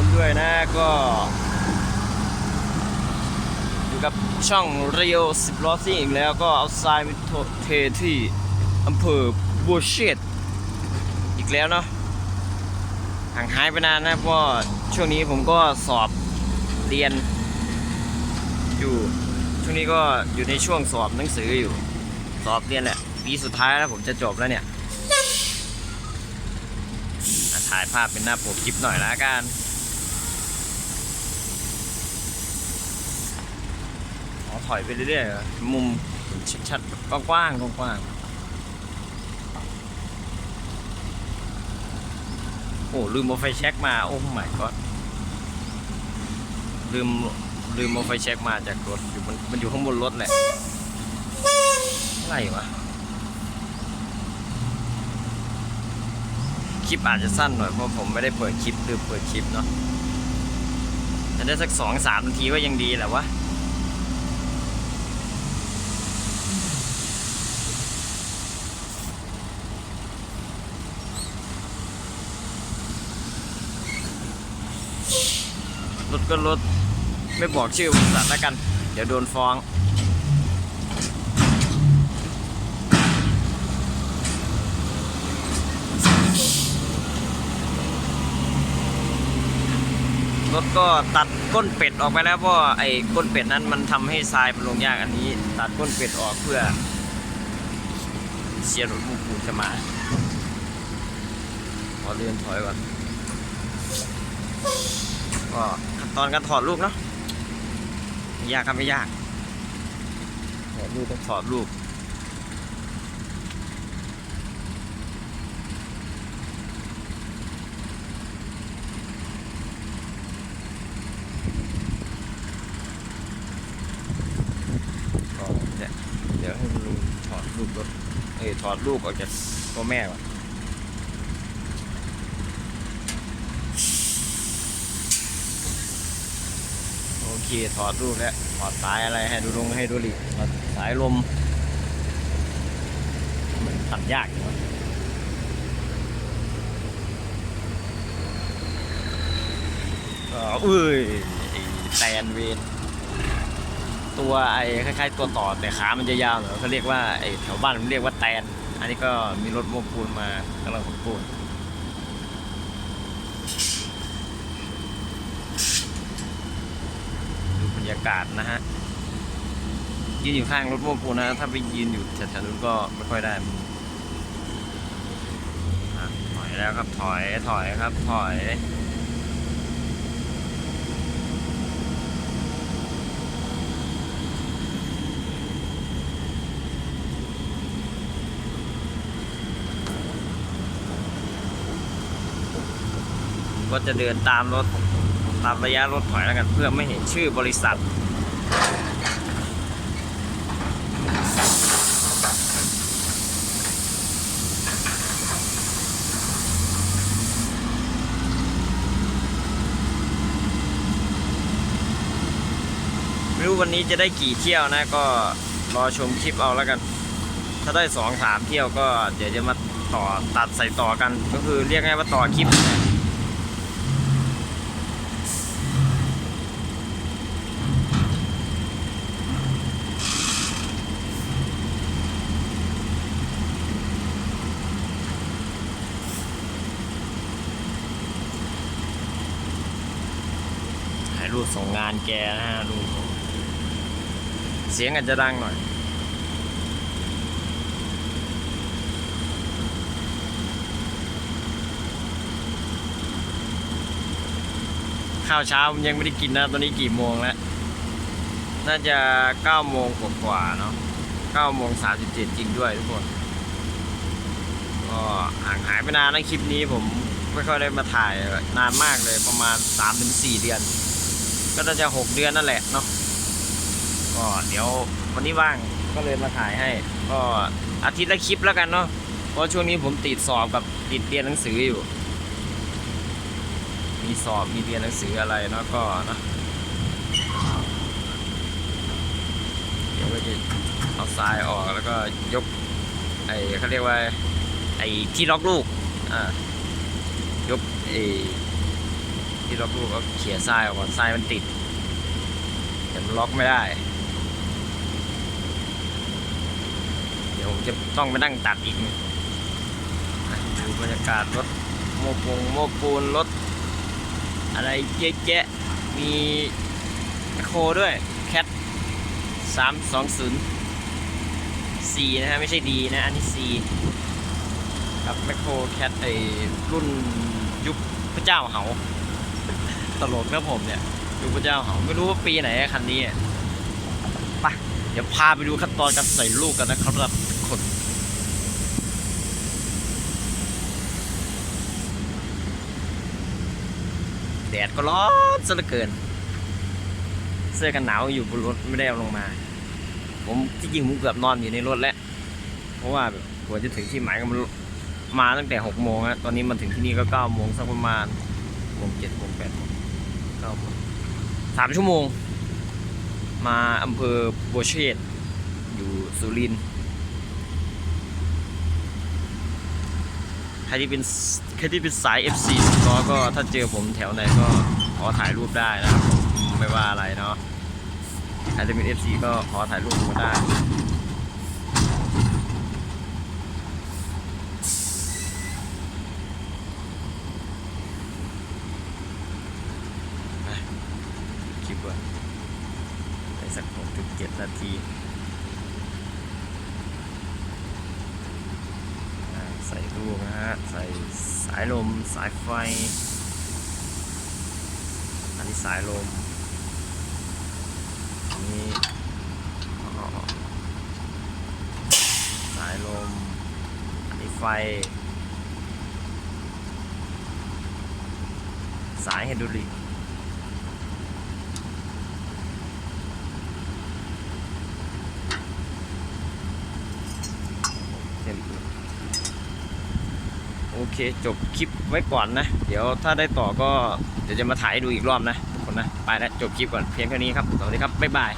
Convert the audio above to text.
คนด้วยนะก็ อยู่กับช่องเรียวสิบล้อซิ่งอีกแล้วก็เอาทรายไปเทที่อำเภอบัวเชษอีกแล้วเนาะห่างหายไปนานนะเพราะช่วงนี้ผมก็สอบเรียน อยู่ช่วงนี้ก็อยู่ในช่วงสอบหนังสืออยู่ สอบเรียนแหละปีสุดท้ายแล้วผมจะจบแล้วเนี่ยถ่ายภาพเป็นหน้าปกคลิปหน่อยละกัน อ๋อถอยไปเรื่อยๆ มุมชัดๆ กว้างๆ กว้างๆ โอ้ ลืมเอาไฟแช็กมา โอ้ไม่ก็ลืม ลืมเอาไฟแช็กมาจากรถ อยู่มันมันอยู่ข้างบนรถแหละอะไรวะ คลิปอาจจะสั้นหน่อย เพราะผมไม่ได้เปิดคลิปลืมเปิดคลิปเนาะแต่ได้สักสองสามนาทีก็ยังดีแหละวะ รถก็รถไม่บอกชื่อบริษัทแล้วกัน เดี๋ยวโดนฟ้อง รถก็ตัดก้นเป็ดออกไปแล้วเพราะไอ้ก้นเป็ดนั้นมันทำให้ทรายมันลงยากอันนี้ ตัดก้นเป็ดออกเพื่อเสียรถมูปูจะมาขอเลื่อนถอยก่อนก็ ตอนการถอดลูกเนาะยากครับไม่ยากถอดลูกต้องถอดลูกเนี่ยเดี๋ยวให้ลุงถอดลูกรถเอ้ยถอดลูกออกจากตัวแม่ก่อน เคถอดรูปแล้วถอดสายอะไรให้ดูลงให้ดูหลีกถอดสายลมมันตัดยากอยู่วะก็เอ้ยแตนเวนตัวไอ้คล้ายๆตัวต่อแต่ขามันจะยาวหน่อยเขาเรียกว่าไอ้แถวบ้านมันเรียกว่าแตน อันนี้ก็มีรถโม้ปูนมากำลังขนปูน ดูบรรยากาศนะฮะยืนอยู่ข้างรถโม้ปูนะ ถ้าไปยืนอยู่แถวๆนู้นก็ไม่ค่อยได้อะถอยแล้วครับถอยถอยครับถอยก็จะเดินตามรถ ตามระยะรถถอยแล้วกันเพื่อไม่เห็นชื่อบริษัท ไม่รู้วันนี้จะได้กี่เที่ยวนะก็รอชมคลิปเอาแล้วกัน ถ้าได้สองสามเที่ยวก็เดี๋ยวจะมาต่อตัดใส่ต่อกันก็คือเรียกง่ายว่าต่อคลิปนะ ถ่ายรูป ส่งงานแกนะฮะดูเสียงอาจจะดังหน่อย ข้าวเช้าผมยังไม่ได้กินนะ ตอนนี้กี่โมงแล้ว น่าจะ9โมงกว่าๆเนาะ9โมง37 จริงด้วยทุกคนก็ห่างหายไปนานนะคลิปนี้ผมไม่ค่อยได้มาถ่ายนานมากเลยประมาณ 3-4 เดือน ก็จะ6เดือนนั่นแหละเนาะก็เดี๋ยววันนี้ว่างก็เลยมาถ่ายให้ ก็อาทิตย์ละคลิปแล้วกันเนาะเพราะช่วงนี้ผมติดสอบกับติดเรียนหนังสืออยู่ มีสอบมีเรียนหนังสืออะไรเนาะก็เนาะเดี๋ยวก็จะเอาทรายออกแล้วก็ยกไอ้เขาเรียกว่าไอ้ที่ล็อกลูกอ่ายกไอ้ ที่ล็อกลูกก็เขี่ยทรายออกก่อนทรายมันติดเดี๋ยวมันล็อกไม่ได้ เดี๋ยวผมจะต้องไปนั่งตัดอีกดูบรรยากาศรถโมปงโมปูนรถอะไรเยอะแยะมีแมคโครด้วยแคทสามสองศูนย์สี่นะฮะไม่ใช่ดีนะ อันนี้สี่ครับแมคโครแคทไอรุ่นยุคพระเจ้าเหา ตลกนะผมเนี่ยยุคพระเจ้าเหาไม่รู้ว่าปีไหนอะคันนี้อะไปเดี๋ยวพาไปดูขั้นตอนการใส่ลูกกันนะครับทุกคนแดดก็ร้อนซะเหลือเกิน เสื้อกันหนาวอยู่บนรถไม่ได้เอาลงมา ผมที่จริงผมเกือบนอนอยู่ในรถแล้ว เพราะว่าแบบกว่าจะถึงที่หมายก็มันมาตั้งแต่หกโมงแล้วตอนนี้มันถึงที่นี่ก็เก้าโมงสักประมาณโมงเจ็ดโมงแปดโมง สามชั่วโมง มาอำเภอบัวเชษอยู่สุรินทร์ใครที่เป็นใครที่เป็นสาย FC ก็ก็ถ้าเจอผมแถวไหนก็ขอถ่ายรูปได้นะครับ ไม่ว่าอะไรเนาะใครจะเป็น FC ก็ขอถ่ายรูปก็ได้ คลิปก่อนไปสักหกจุด เจ็ดนาทีใส่ลูกนะฮะ ใส่สายลม สายไฟ อันนี้สายลม อันนี้สายลม อันนี้ไฟ สายไฮดรอลิก เต็มโอ เคจบคลิปไว้ก่อนนะ เดี๋ยวถ้าได้ต่อก็เดี๋ยวจะมาถ่ายดูอีกรอบนะทุกคนนะ ไปแล้วจบคลิปก่อนเพียงแค่นี้ครับสวัสดีครับบ๊ายบาย